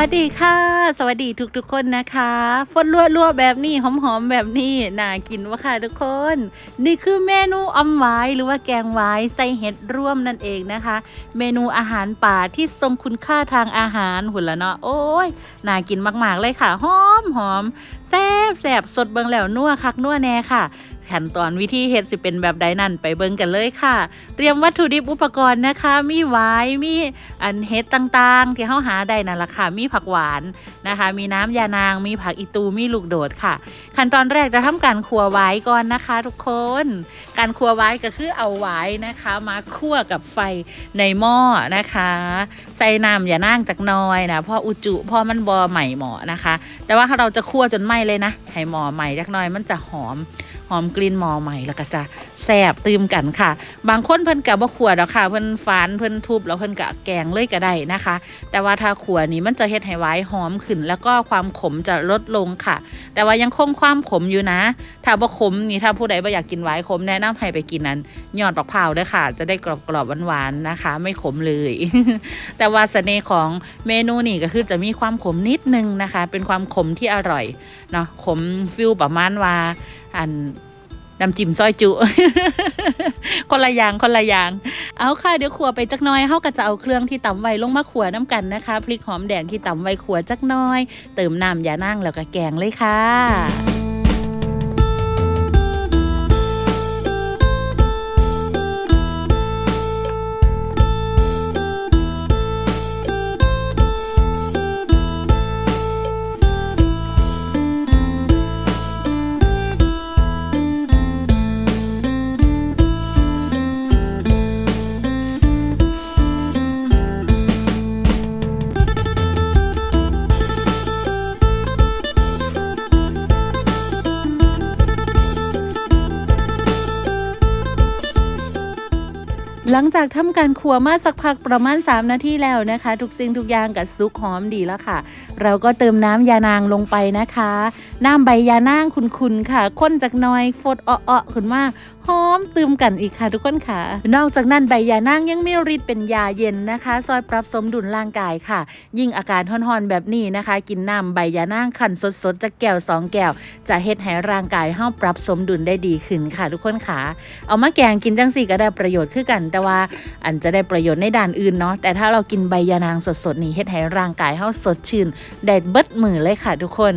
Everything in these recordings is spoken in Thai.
วัสดีค่ะ สวัสดีทุกๆคนนะคะฝนรั่วๆแบบนี้หอมๆแบบนี้น่ากินวะค่ะทุกคน นี่คือเมนูอมไว้หรือว่าแกงไว้ใส่เห็ดร่วมนั่นเองนะคะ เมนูอาหารป่าที่ทรงคุณค่าทางอาหารหุ่นละเนาะโอ้ยน่ากินมากๆเลยค่ะหอมหอมแซ่บแซ่บสดเบิงแล้วนัวคักนัวแน่ค่ะ ขั้นตอนวิธีเฮ็ดสิเป็นแบบใดนั่นไปเบิ่งกันเลยค่ะ เตรียมวัตถุดิบอุปกรณ์นะคะ มีหวายมีอันเฮ็ดต่างๆ ที่เฮาหาได้นั่นล่ะค่ะ มีผักหวานนะคะ มีน้ำยานาง มีผักอีตู มีลูกโดดค่ะ ขั้นตอนแรกจะทำการคั่วไว้ก่อนนะคะ ทุกคน การคั่วไว้ก็คือเอาไว้นะคะ มาคั่วกับไฟในหม้อนะคะ ใส่น้ำอย่านางจากน้อยนะเพราะอุจุเพราะมันบอใหม่หมอนะคะ แต่ว่าเราจะคั่วจนไหม้เลยนะให้หมอใหม่จักน่อยมันจะหอม หอมกลิ่นหมอใหม่แล้วก็จะแซบตื่มกันค่ะ บางคนเพิ่นกะบ่ขวดอกค่ะ เพิ่นฝานเพิ่นทุบแล้วเพิ่นกะแกงเลยก็ได้นะคะ แต่ว่าถ้าขัวนี้มันจะเฮ็ดให้ไว้หอมขึ้น แล้วก็ความขมจะลดลงค่ะ แต่ว่ายังคงความขมอยู่นะ ถ้าบ่ขมนี่ถ้าผู้ใดบ่อยากกินไว้ขมแนะนำให้ไปกินนั้นยอดปักเผาด้อค่ะ จะได้กรอบๆหวานๆนะคะ ไม่ขมเลย แต่ว่าเสน่ห์ของเมนูนี่ก็คือจะมีความขมนิดนึงนะคะ เป็นความขมที่อร่อยเนาะขมฟิลประมาณว่า อันน้ำจิ้มซอยจุ คนละอย่างคนละอย่างเอาค่ะเดี๋ยวขัวไปจักน้อยเฮาก็จะเอาเครื่องที่ตำไว้ลงมาขัวน้ำกันนะคะพริกหอมแดงที่ตำไว้ขัวจักน้อย เติมน้ำยานั่งแล้วก็แกงเลยค่ะ หลังจากทำการคั่วมาสักพักประมาณ 3 นาทีแล้วนะคะ ทุกสิ่งทุกอย่างกับซุกหอมดีแล้วค่ะ เราก็เติมน้ำยานางลงไปนะคะ น้ำใบยานางคุณๆค่ะข้นจากน้อยฟดเอ้อๆขึ้นมาหอมตืมกันอีกค่ะทุกคนค่ะ นอกจากนั้นใบยานางยังมีฤทธิ์เป็นยาเย็นนะคะ ซอยปรับสมดุลร่างกายค่ะ ยิ่งอาการห่อนๆแบบนี้นะคะ กินน้ำใบยานางขันสดๆจากแก้วสองแก้ว จะเฮ็ดให้ร่างกายเฮาปรับสมดุลได้ดีขึ้นค่ะ ทุกคนค่ะ เอามาแกงกินจังสี่ก็ได้ประโยชน์คือกันแต่ว่าอันจะได้ประโยชน์ในด้านอื่นเนาะแต่ถ้าเรากินใบยานางสดๆนี่เฮ็ดให้ร่างกายเฮาสดชื่นได้เบิดมือเลยค่ะทุกคน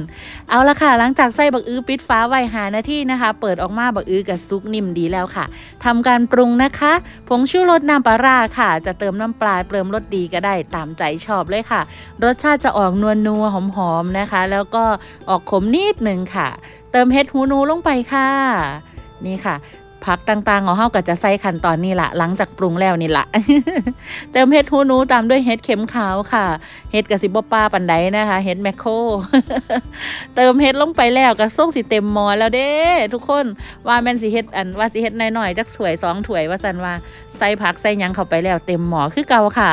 เอาละค่ะ หลังจากใส่บักอื้อปิดฟ้าไว้หานาทีนะคะ เปิดออกมาบักอื้อกับซุกนิ่มดีแล้วค่ะทำการปรุงนะคะผงชูรสน้ำปลาร้าค่ะ จะเติมน้ำปลาเติมรสดีก็ได้ตามใจชอบเลยค่ะ รสชาติจะออกนวลนัวหอมๆนะคะ แล้วก็ออกขมนิดหนึ่งค่ะ เติมเห็ดหูหนูลงไปค่ะ นี่ค่ะ ผักต่างๆของเฮาก็จะใส่ขั้นตอนนี้ละหลังจากปรุงแล้วนี่ละเติมเห็ดหูหนูตามด้วยเห็ดเข็มขาวค่ะ เห็ดกระสิบป้าปันไดนะคะ เห็ดแมคโครเติมเห็ดลงไปแล้วก็ส่งสิเต็มหมอแล้วเด้ ทุกคนว่าแม่นสิเฮ็ดอันว่าสิเฮ็ดหน่อยๆจักถ้วยสองถ้วยว่าสันว่า ใส่ผักใส่ยังเข้าไปแล้วเต็มหมอคือเก่าค่ะ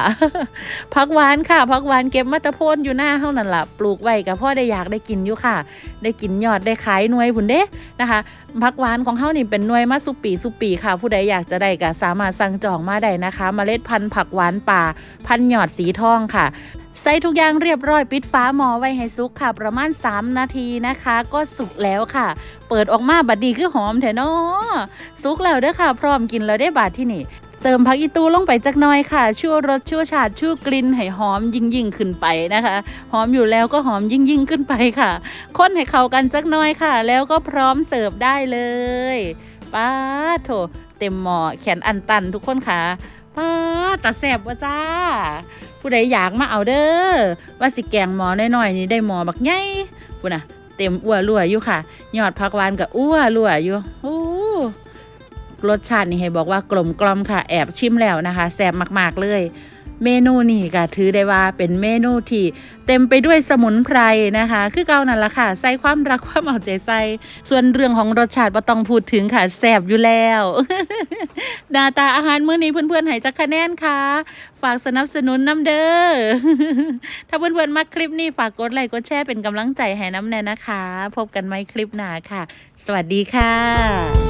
ผักหวานค่ะผักหวานเก็บมาตะโพนอยู่หน้าเฮานั่นล่ะปลูกไว้ก็พ่อได้อยากได้กินอยู่ค่ะ ได้กินยอดได้ขายหน่วยพุ่นเด้นะคะผักหวานของเฮานี่เป็นหน่วยมาสุปีสุปีค่ะ ผู้ใดอยากจะได้ก็สามารถสั่งจองมาได้นะคะเมล็ดพันธุ์ผักหวานป่า พันยอดสีทองค่ะใส่ทุกอย่างเรียบร้อยปิดฟ้าหมอไว้ให้สุกค่ะ ประมาณ 3 นาทีนะคะ ก็สุกแล้วค่ะ เปิดออกมาบัดดีคือหอมแท้นาะสุกแล้วเด้อค่ะ พร้อมกินแล้วได้บาดที่นี่ เติมผักอีตูลงไปจักหน่อยค่ะชั่วรสชั่วชาติชั่วกลิ่นให้หอมยิ่งยิ่งขึ้นไปนะคะ หอมอยู่แล้วก็หอมยิ่งยิ่งขึ้นไปค่ะคนให้เข้ากันจักหน่อยค่ะ แล้วก็พร้อมเสิร์ฟได้เลยป้าโถเต็มหม้อแขนอันตันทุกคนค่ะป้าดตาแสบวะจ้า ผู้ใดอยากมาเอาเด้อว่าสิแกงหมอน้อยๆนี่ได้หมอบักใหญ่พุ่นน่ะเต็มอ้วรั่วอยู่ค่ะ ยอดผักวานกับอ้วรั่วอยู่โอ้ รสชาตินี่ให้บอกว่ากลมกล่อมค่ะ แอบชิมแล้วนะคะแซ่บมากๆเลย เมนูนี่ก็ถือได้ว่าเป็นเมนูที่เต็มไปด้วยสมุนไพรนะคะ คือเก่านั่นละค่ะ ใส่ความรักความเอาใจใส่ ส่วนเรื่องของรสชาติบ่ต้องพูดถึงค่ะแซ่บอยู่แล้วหน้าตาอาหารมื้อนี้เพื่อนๆให้จักคะแนนค่ะ ฝากสนับสนุนน้ำเด้อ ถ้าเพื่อนๆมักคลิปนี้ฝากกดไลค์กดแชร์เป็นกำลังใจให้น้ำแน่นะคะ พบกันไหมคลิปหน้าค่ะ สวัสดีค่ะ